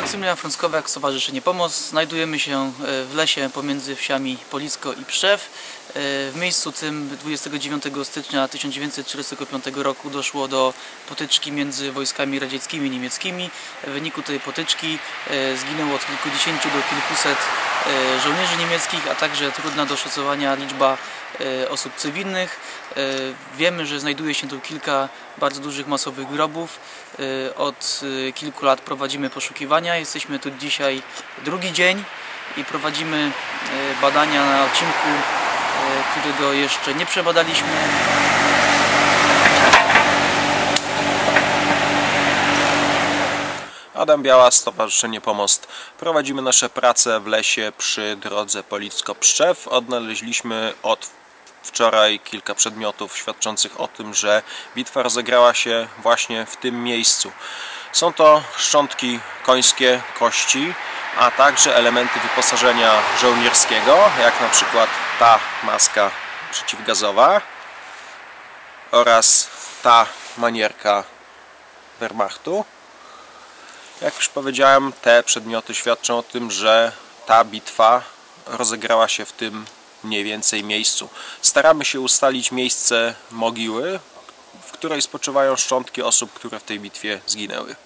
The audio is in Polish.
Damian Frąckowiak, Stowarzyszenie Pomoc. Znajdujemy się e, w lesie pomiędzy wsiami Polisko i Przew. E, W miejscu tym 29 stycznia 1945 roku doszło do potyczki między wojskami radzieckimi i niemieckimi. W wyniku tej potyczki e, zginęło od kilkudziesięciu do kilkuset żołnierzy niemieckich, a także trudna do szacowania liczba e, osób cywilnych. E, Wiemy, że znajduje się tu kilka bardzo dużych masowych grobów. E, Od e, kilku lat prowadzimy poszukiwania. Jesteśmy tu dzisiaj drugi dzień i prowadzimy e, badania na odcinku, e, którego jeszcze nie przebadaliśmy. Adam Biała, Stowarzyszenie Pomost. Prowadzimy nasze prace w lesie przy drodze Policko-Pszczew. Odnaleźliśmy od wczoraj kilka przedmiotów świadczących o tym, że bitwa rozegrała się właśnie w tym miejscu. Są to szczątki końskie, kości, a także elementy wyposażenia żołnierskiego, jak na przykład ta maska przeciwgazowa oraz ta manierka Wehrmachtu. Jak już powiedziałem, te przedmioty świadczą o tym, że ta bitwa rozegrała się w tym mniej więcej miejscu. Staramy się ustalić miejsce mogiły, w której spoczywają szczątki osób, które w tej bitwie zginęły.